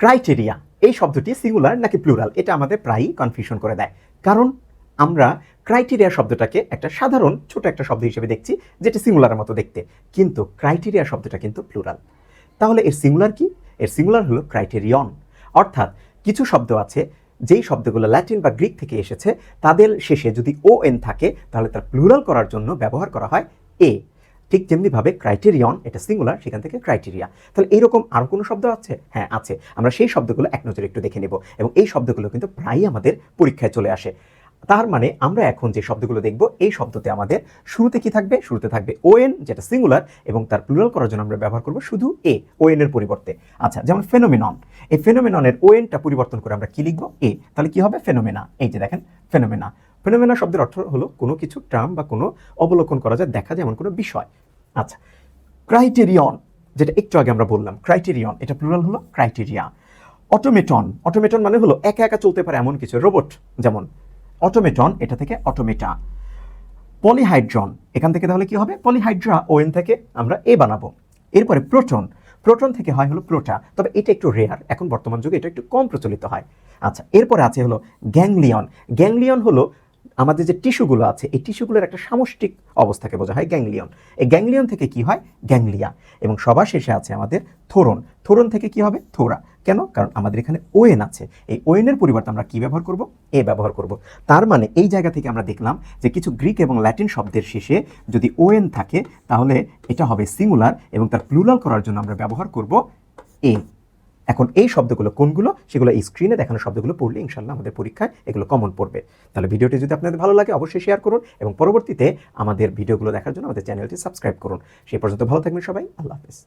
Criteria এই শব্দটি singular নাকি প্লুরাল এটা আমাদের প্রায়ই কনফিউশন করে দেয়। কারণ আমরা ক্রাইটেরিয়া শব্দটাকে একটা সাধারণ ছোট একটা শব্দ হিসেবে দেখছি, যেটা সিঙ্গুলারের মতো দেখতে। কিন্তু ক্রাইটেরিয়া শব্দটা কিন্তু প্লুরাল তাহলে এর সিঙ্গুলার কি? এর সিঙ্গুলার হলো ক্রাইটেরিয়ন অর্থাৎ কিছু শব্দ আছে, যেই শব্দগুলো ল্যাটিন বা গ্রিক থেকে এসেছে, তাদের শেষে যদি ও এন থাকে, তাহলে তার প্লুরাল করার জন্য ব্যবহার করা হয় এ ঠিক যেমনিভাবে ক্রাইটেরিয়ন এটা সিঙ্গুলার সেখান থেকে ক্রাইটেরিয়া তাহলে এইরকম আর কোনো শব্দ আছে? হ্যাঁ আছে। আমরা সেই শব্দগুলো এক নজরে একটু দেখে নেব এবং এই শব্দগুলো কিন্তু প্রায়ই আমাদের পরীক্ষায় চলে আসে। তার মানে আমরা এখন যে শব্দগুলো দেখব, এই শব্দতে আমাদের শুরুতে কি থাকবে? শুরুতে থাকবে ওএন যেটা সিঙ্গুলার এবং তার প্লুরাল করার জন্য আমরা ব্যবহার করব শুধু এ ওএন এর পরিবর্তে। আচ্ছা যেমন ফেনোমেনন এই ফেনোমেননের ওএনটা পরিবর্তন করে আমরা কি লিখব? এ তাহলে কি হবে? ফেনোমেনা এই যে দেখেন ফেনোমেনা ফেনোমেনা শব্দের অর্থ হলো কোনো কিছু টার্ম বা কোনো অবলোকন করা যায়, দেখা যায় এমন কোনো বিষয়। আচ্ছা ক্রাইটেরিয়ন যেটা একটু আগে আমরা বললাম ক্রাইটেরিয়ন এটা প্লুরাল হলো ক্রাইটেরিয়া অটোমেটন অটোমেটন মানে হলো একা একা চলতে পারে এমন কিছু রোবট যেমন অটোমেটন এটা থেকে অটোমেটা পলিহাইড্রন এখান থেকে তাহলে কি হবে? পলিহাইড্রা ওএন থেকে আমরা এ বানাবো। এরপরে প্রোটন প্রোটন থেকে হয় হলো প্রোটা তবে এটা একটু রেয়ার এখন বর্তমান যুগে এটা একটু কম প্রচলিত হয়। আচ্ছা এরপরে আছে হলো গ্যাংলিয়ন গ্যাংলিয়ন হলো আমাদের যে টিস্যুগুলো আছে, এই টিস্যুগুলোর একটা সামষ্টিক অবস্থাকে বোঝা হয় গ্যাংলিয়ন। এই গ্যাংলিয়ন থেকে কি হয়? গ্যাংলিয়া। এবং সবার শেষে আছে আমাদের থোরন। থোরন থেকে কি হবে? থোরা। কেন? কারণ আমাদের এখানে ওয়েন আছে। এই ওয়েনের পরিবর্তে আমরা কি ব্যবহার করব? এ ব্যবহার করব। তার মানে এই জায়গা থেকে আমরা দেখলাম যে কিছু গ্রিক এবং ল্যাটিন শব্দের শেষে যদি ওয়েন থাকে, তাহলে এটা হবে সিঙ্গুলার এবং তার প্লুরাল করার জন্য আমরা ব্যবহার করব এ। এখন এই শব্দগুলো কোনগুলো? সেগুলো এই স্ক্রিনে দেখানো শব্দগুলো পড়লে ইনশাল্লাহ আমাদের পরীক্ষায় এগুলো কমন পড়বে। তাহলে ভিডিওটি যদি আপনাদের ভালো লাগে অবশ্যই শেয়ার করুন এবং পরবর্তীতে আমাদের ভিডিওগুলো দেখার জন্য আমাদের চ্যানেলটি সাবস্ক্রাইব করুন। সেই পর্যন্ত ভালো থাকবেন সবাই। আল্লাহ হাফিজ।